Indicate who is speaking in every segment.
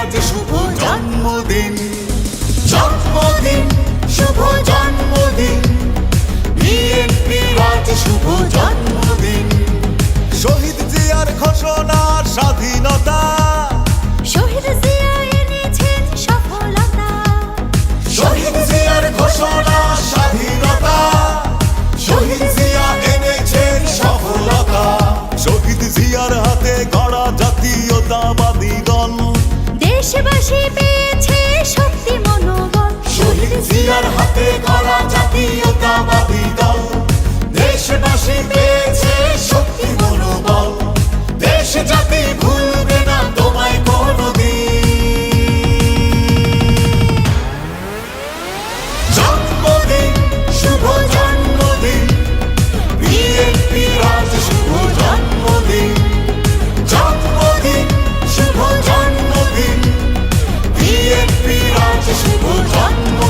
Speaker 1: আজ শুভ জন্মদিন। জন্মদিন শুভ জন্মদিন। বিএনপির আজ শুভ জন্মদিন। জিয়ার হাতে গড়া জাতীয়তাবাদী দল।
Speaker 2: দেশবাসী পেয়েছে শক্তি মনোবল।
Speaker 1: দেশ জাতি ভুলবে না, তোমায় কোনদিন। জন্মদিন, শুভ জন্মদিন। বিএনপি রাজ, শুভ জন্মদিন। শুভ জন্মদিন। বিএনপি রাজ, শুভ জন্মদিনে।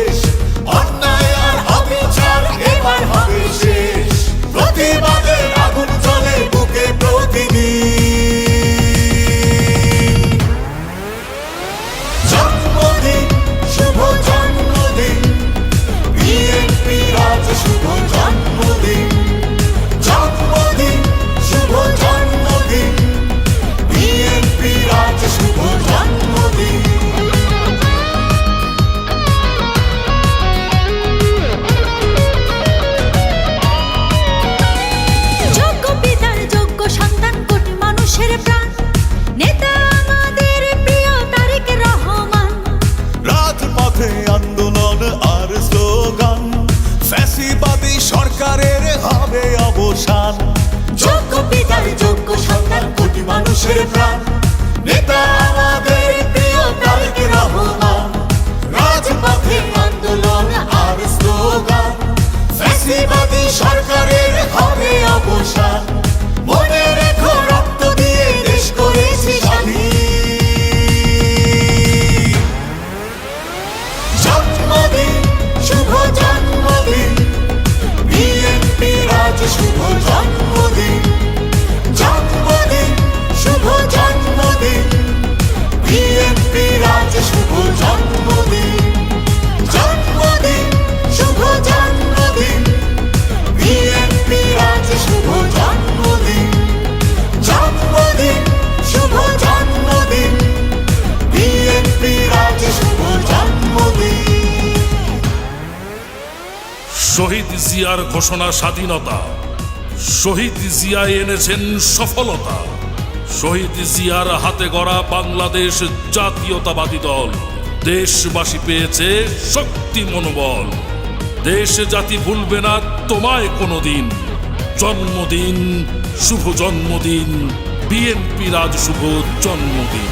Speaker 2: মানুষের প্রাণ নেতা
Speaker 3: শহীদ জিয়ার ঘোষণা স্বাধীনতা। শহীদ জিয়া এনেছেন সফলতা। শহীদ জিয়ার হাতে গড়া বাংলাদেশ জাতীয়তাবাদী দল। দেশবাসী পেয়েছে শক্তি মনোবল। দেশ জাতি ভুলবে না তোমায় কোনোদিন। জন্মদিন, শুভ জন্মদিন, বিএনপি রাজ শুভ জন্মদিন।